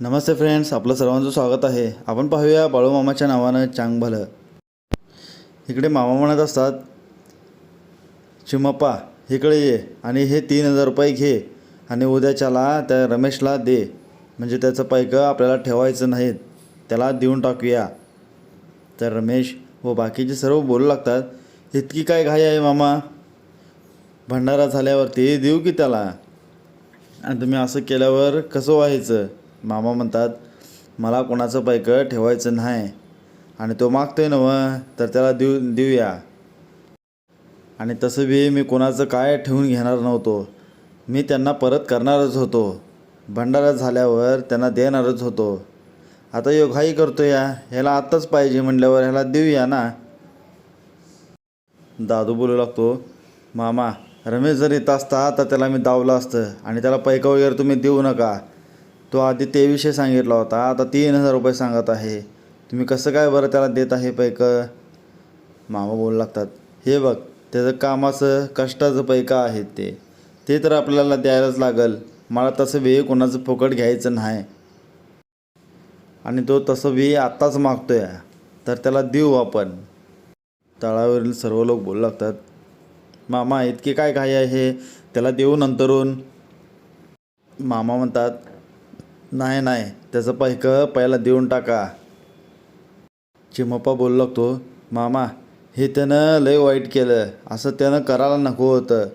नमस्ते friends आपलं सर्वांचं स्वागत आहे. आपण पाहूया बाळूमामाच्या नावानं चांग भलं. इकडे मामा म्हणत असतात चिमप्पा इकडे ये आणि हे तीन हजार रुपये घे आणि उद्याच्याला त्या रमेशला दे. म्हणजे त्याचं पैकं आपल्याला ठेवायचं नाहीत. त्याला देऊन टाकूया. तर रमेश व बाकीचे सर्व बोलू लागतात इतकी काय घाई आहे मामा? भंडारा झाल्यावरती देऊ की त्याला? आणि तुम्ही असं केल्यावर कसं व्हायचं? मामा म्हणतात मला कोणाचं पैकं ठेवायचं नाही. आणि तो मागतोय नव तर त्याला देऊ देऊया. आणि तसं बी मी कोणाचं काय ठेवून घेणार नव्हतो. मी त्यांना परत करणारच होतो. भंडारा झाल्यावर त्यांना देणारच होतो. आता योगाही करतो या ह्याला आत्ताच पाहिजे म्हटल्यावर ह्याला देऊया ना. दादू बोलू लागतो मामा रमेश जर येत असता तर त्याला मी दावलं असतं आणि त्याला पैका वगैरे तुम्ही देऊ नका. तो आधी ते विषय सांगितला होता. आता तीन हजार रुपये सांगत आहे. तुम्ही कसं काय बरं त्याला देत आहे पैकं? मामा बोलू लागतात. हे बघ त्याचं कामाचं कष्टाचं पैका आहे ते. ते तर आपल्याला द्यायलाच लागल. मला तसं वेळ कोणाचं फुकट घ्यायचं नाही. आणि तो तसं वेळ आत्ताच मागतो आहे तर त्याला देऊ आपण. तळावरील सर्व लोक बोलू लागतात. मामा इतके काय काय आहे? त्याला देऊ नंतरून. मामा म्हणतात नाही नाही. त्याचं पैकं पहिला देऊन टाका. चिमप्पा बोलू लागतो मामा हे त्यानं लय वाईट केलं. असं त्यानं करायला नको होतं.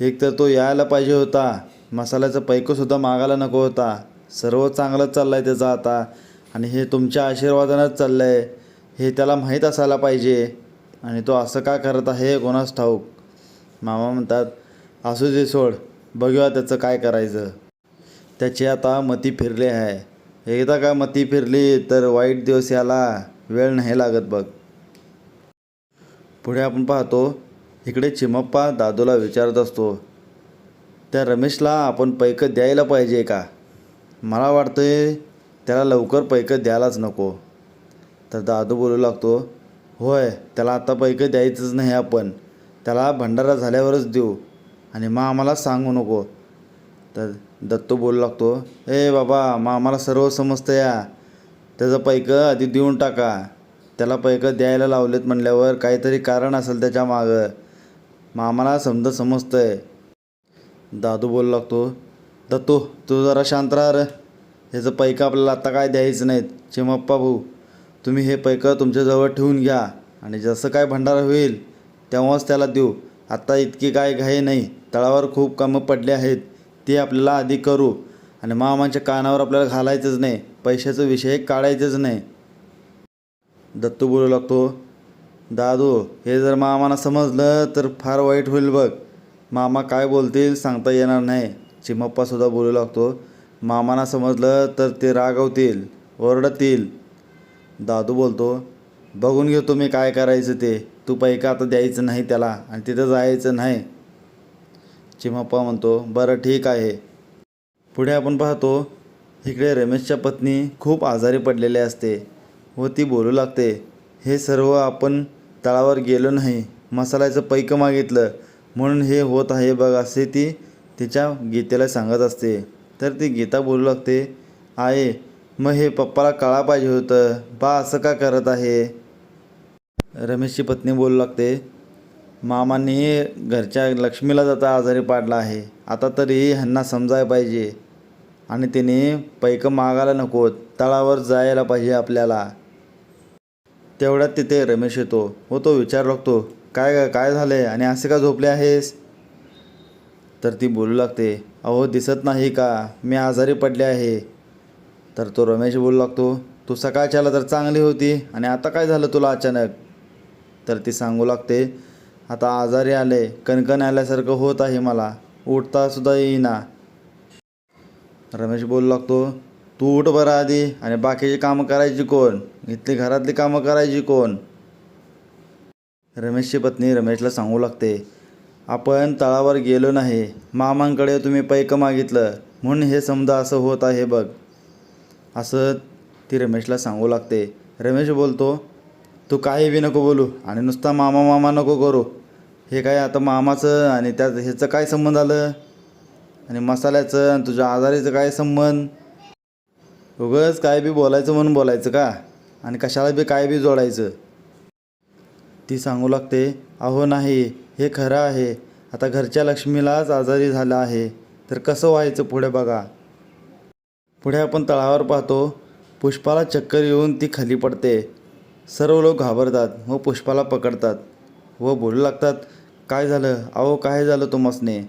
एक तर तो यायला पाहिजे होता. मसाल्याचं पैकंसुद्धा मागायला नको होता. सर्व चांगलंच चाललं आहे त्याचं आता. आणि हे तुमच्या आशीर्वादानंच चाललं आहे हे त्याला माहीत असायला पाहिजे. आणि तो असं का करत आहे कोणास ठाऊक? मामा म्हणतात असू दे सोड. बघूया त्याचं काय करायचं. त्याची आता मती फिरली आहे. एकदा का मती फिरली तर वाईट दिवस याला वेळ नाही लागत बघ. पुढे आपण पाहतो इकडे चिमप्पा दादूला विचारत असतो त्या रमेशला आपण पैकं द्यायला पाहिजे का? मला वाटतंय त्याला लवकर पैकं द्यायलाच नको. तर दादू बोलू लागतो होय त्याला आता पैकं द्यायचंच नाही आपण. त्याला भंडारा झाल्यावरच देऊ आणि मग आम्हाला सांगू नको. तर दत्तू बोलू लागतो. ए बाबा मामाला आम्हाला सर्व समजतं या. त्याचं पैकं आधी देऊन टाका. त्याला पैकं द्यायला लावलेत म्हणल्यावर काहीतरी कारण असेल त्याच्या मागं. मामाला आम्हाला समजा समजतं आहे दादू बोलू लागतो. दत्तू तू जरा शांत राहा र. ह्याचं पैकं आपल्याला आत्ता काय द्यायचं नाहीत. चिमप्पा भाऊ तुम्ही हे पैकं तुमच्याजवळ ठेवून घ्या आणि जसं काय भंडारा होईल तेव्हाच त्याला देऊ. आत्ता इतकी काय घाई नाही. तळावर खूप कामं पडले आहेत. ते आपल्याला आधी करू. आणि मामाच्या कानावर आपल्याला घालायचंच नाही. पैशाचा विषय काढायचंच नाही. दत्तू बोलू लागतो दादू हे जर मामाला समजलं तर फार वाईट होईल बघ. मामा काय बोलतील सांगता येणार नाही. चिमप्पासुद्धा बोलू लागतो मामाना समजलं तर ते रागवतील ओरडतील. दादू बोलतो बघून घेतो मी काय करायचं ते. तू पैका आता द्यायचं नाही त्याला आणि तिथं जायचं नाही. चिमाप्पा म्हणतो बरं ठीक आहे. पुढे आपण पाहतो इकडे रमेशच्या पत्नी खूप आजारी पडलेली असते व ती बोलू लागते हे सर्व आपण तळावर गेलो नाही मसाल्याचं पैकं मागितलं म्हणून हे होत आहे बघ असे ती तिच्या गीतेला सांगत असते. तर ती गीता बोलू लागते आहे मग हे पप्पाला कळा पाहिजे होतं बा असं का करत आहे? रमेशची पत्नी बोलू लागते मामांनी घरच्या लक्ष्मीला जाता आजारी पाडला आहे आता तरी ह्यांना समजायला पाहिजे. आणि तिने पैकं मागायला नको तळावर जायला पाहिजे आपल्याला. तेवढ्यात तिथे रमेश येतो. हो तो विचार लागतो काय काय झालं आहे आणि असे का झोपले आहेस? तर ती बोलू लागते. अहो दिसत नाही का? मी आजारी पडले आहे. तर तो रमेश बोलू लागतो. तू सकाळच्याला तर चांगली होती. आणि आता काय झालं तुला अचानक? तर ती सांगू लागते. आता आजारी आले कणकण आल्यासारखं होत आहे मला. उठता सुद्धा येईना. रमेश बोलू लागतो तू उठ बरं आधी आणि बाकीची कामं करायची कोण? इथली घरातली कामं करायची कोण? रमेशची पत्नी रमेशला सांगू लागते आपण तळावर गेलो नाही. मामांकडे तुम्ही पैकं मागितलं. म्हणून हे समजा असं होत आहे बघ. असं ती रमेशला सांगू लागते. रमेश बोलतो तू काही बी नको बोलू आणि नुसता मामा मामा नको करू. हे काय आता मामाचं आणि त्या ह्याचं काय संबंध आलं? आणि मसाल्याचं आणि तुझ्या आजारीचं काय संबंध? उगंच काय बी बोलायचं म्हणून बोलायचं का? आणि कशाला बी काय बी जोडायचं? ती सांगू लागते अहो नाही हे खरं आहे. आता घरच्या लक्ष्मीलाच आजारी झाला आहे. तर कसं व्हायचं पुढे बघा. पुढे आपण तळावर पाहतो पुष्पाला चक्कर येऊन ती खाली पडते. सर्व लोक घाबरतात व पुष्पाला पकडतात व बोलू लागतात काय झालं? अहो काय झालं तुमसने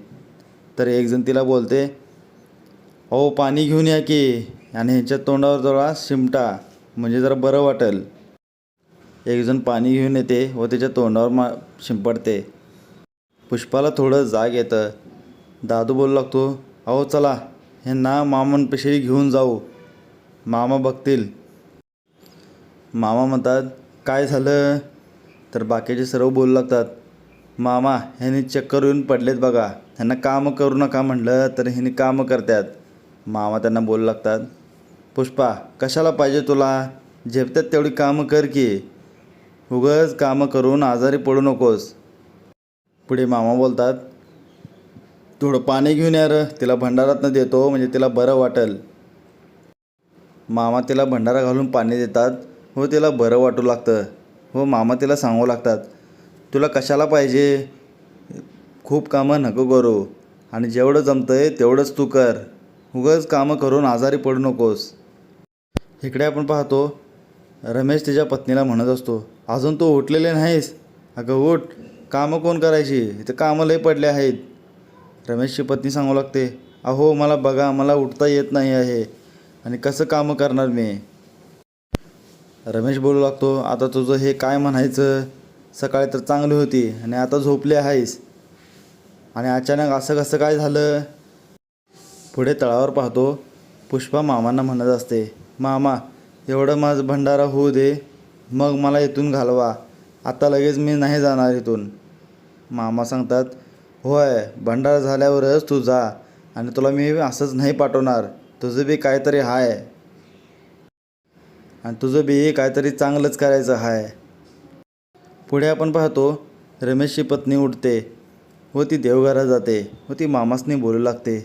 तर एकजण तिला बोलते अहो पाणी घेऊन या की. आणि ह्याच्या तोंडावर जरा शिमटा म्हणजे जरा बरं वाटेल. एकजण पाणी घेऊन येते व त्याच्या तोंडावर मा शिंपडते. पुष्पाला थोडं जाग येतं. दादू बोलू लागतो अहो चला ह्यांना मामांपेशी घेऊन जाऊ. मामा बघतील. मामा म्हणतात काय झालं? तर बाकीचे सर्व बोलू लागतात मामा ह्यांनी चक्कर येऊन पडलेत बघा ह्यांना कामं करू नका म्हटलं तर ह्यांनी कामं करतात मामा त्यांना बोलू लागतात पुष्पा कशाला पाहिजे तुला? झेपतात तेवढी कामं कर की. उगच कामं करून आजारी पडू नकोस. पुढे मामा बोलतात थोडं पाणी घेऊन यार तिला भंडारातनं देतो म्हणजे तिला बरं वाटेल. मामा तिला भंडारा घालून पाणी देतात हो तिला बरं वाटू लागतं. हो मामा तिला सांगू लागतात. तुला कशाला पाहिजे? खूप कामं नको करू. आणि जेवढं जमतं आहे तेवढंच तू कर. उगंच कामं करून आजारी पडू नकोस. इकडे आपण पाहतो रमेश तिच्या पत्नीला म्हणत असतो अजून तू उठलेले नाहीस? अगं उठ. कामं कोण करायची? इथं कामं लय पडले आहेत. रमेशची पत्नी सांगू लागते अहो मला बघा मला उठता येत नाही आहे. आणि कसं कामं करणार मी? रमेश बोलू लागतो आता तुझं हे काय म्हणायचं? सकाळी तर चांगली होती आणि आता झोपली आहेस. आणि अचानक असं कसं काय झालं? पुढे तळावर पाहतो पुष्पा मामांना म्हणत असते मामा एवढं माझं भंडारा होऊ दे मग मला इथून घालवा आता लगेच मी नाही जाणार इथून. मामा सांगतात होय भंडारा झाल्यावरच तू जा आणि तुला मी असंच नाही पाठवणार तुझं बी काहीतरी हाय. आणि तुझं बी काहीतरी चांगलंच करायचं आहे पुढे आपण पाहतो रमेशची पत्नी उठते. व ती देवघरात जाते. व ती मामासनी बोलू लागते.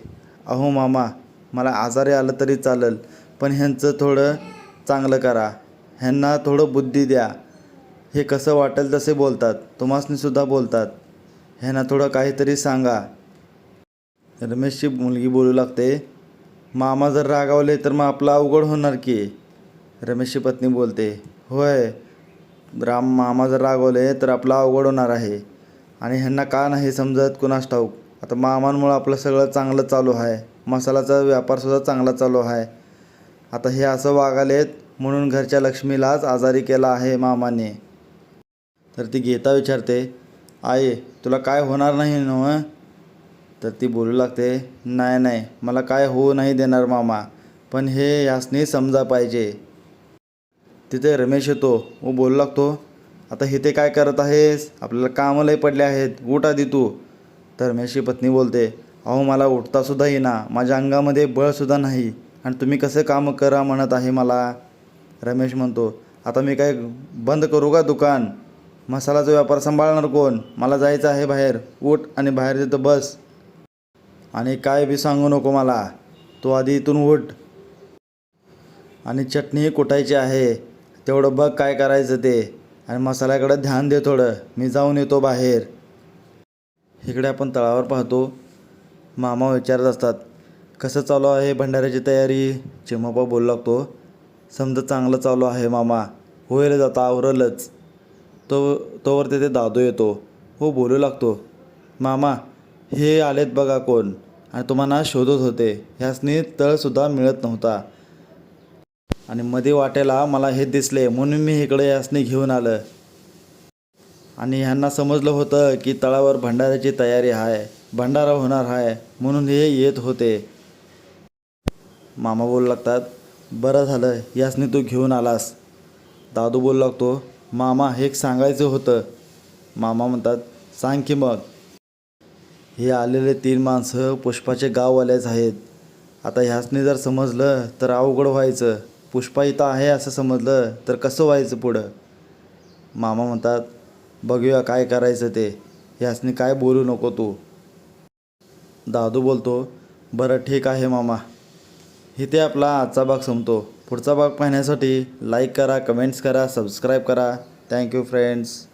अहो मामा मला आजारी आलं तरी चालेल पण ह्यांचं थोडं चांगलं करा. ह्यांना थोडं बुद्धी द्या. हे कसं वाटेल तसे बोलतात. तुम्हासनीसुद्धा बोलतात. ह्यांना थोडं काहीतरी सांगा. रमेशची मुलगी बोलू लागते मामा जर रागावले तर मग आपलं अवघड होणार की? रमेशची पत्नी बोलते होय राम मामा जर रागवले तर आपलं अवघड होणार आहे. आणि ह्यांना का नाही समजत कुणास ठाऊक? आता मामांमुळं आपलं सगळं चांगलं चालू आहे. मसाल्याचा व्यापारसुद्धा चांगला चालू आहे. आता हे असं वागालेत म्हणून घरच्या लक्ष्मीलाच आजारी केला आहे मामाने. तर ती घेता विचारते आई तुला काय होणार नाही न तर ती बोलू लागते नाही नाही मला काय होऊ नाही देणार मामा पण हे यासनी समजा पाहिजे. तिथे रमेश येतो. व बोलू लागतो आता इथे काय करत आहेस? आपल्याला कामं पडले आहेत. उठ आधी तू. तर रमेशची पत्नी बोलते अहो मला उठतासुद्धा येईना. माझ्या अंगामध्ये बळसुद्धा नाही. आणि तुम्ही कसं कामं करा म्हणत आहे मला? रमेश म्हणतो आता मी काय बंद करू का दुकान? मसालाचा व्यापार सांभाळणार कोण? मला जायचं आहे बाहेर. उठ आणि बाहेर तिथं बस. आणि काय बी सांगू नको मला. तू आधी इथून उठ. आणि चटणीही कुटायची आहे. तेवढं बघ काय करायचं ते. आणि मसाल्याकडं ध्यान दे थोडं. मी जाऊन येतो बाहेर. इकडे आपण तळावर पाहतो. मामा विचारत असतात कसं चालू आहे भंडाऱ्याची तयारी? चिमापा बोलू लागतो समजा चांगलं चालू आहे मामा. होईल जाता आवरलच. तो तोवर तिथे दादू येतो. हो बोलू लागतो मामा हे आलेत बघा कोण. आणि तुम्हाला शोधत होते. ह्यासनी तळसुद्धा मिळत नव्हता. आणि मध्ये वाटेला मला हे दिसले म्हणून मी इकडे यासनी घेऊन आलं. आणि ह्यांना समजलं होतं की तळावर भंडाऱ्याची तयारी आहे भंडारा होणार आहे म्हणून हे येत होते. मामा बोलू लागतात बरं झालं यासनी तू घेऊन आलास. दादू बोलू लागतो मामा हे एक सांगायचं होतं. मामा म्हणतात सांग की मग. हे आलेले तीन माणसं पुष्पाचे गाववालेच आहेत. आता ह्यासनी जर समजलं तर अवघड व्हायचं. पुष्पा इथं आहे असं समजलं तर कसं व्हायचं पुढं? मामा म्हणतात बघूया काय करायचं ते. ह्यासनी काय बोलू नको तू. दादू बोलतो बरं ठीक आहे मामा. इथे आपला आजचा भाग संपतो. पुढचा भाग पाहण्यासाठी लाईक करा कमेंट्स करा सबस्क्राईब करा. Thank you friends